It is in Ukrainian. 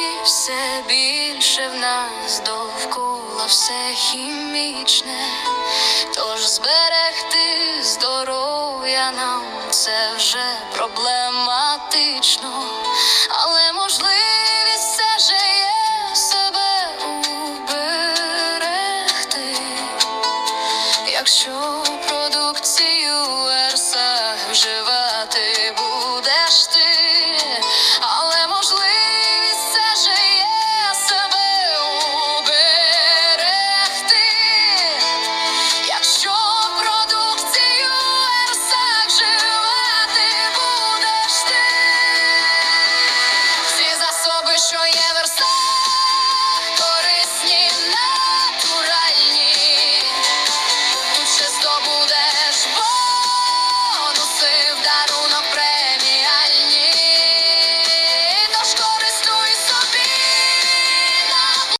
світі все більше в нас довкола все хімічне, тож зберегти здоров'я нам це вже проблематично, але можливість все же є себе уберегти. Якщо продукцію Ерса вживати будеш ти, будеш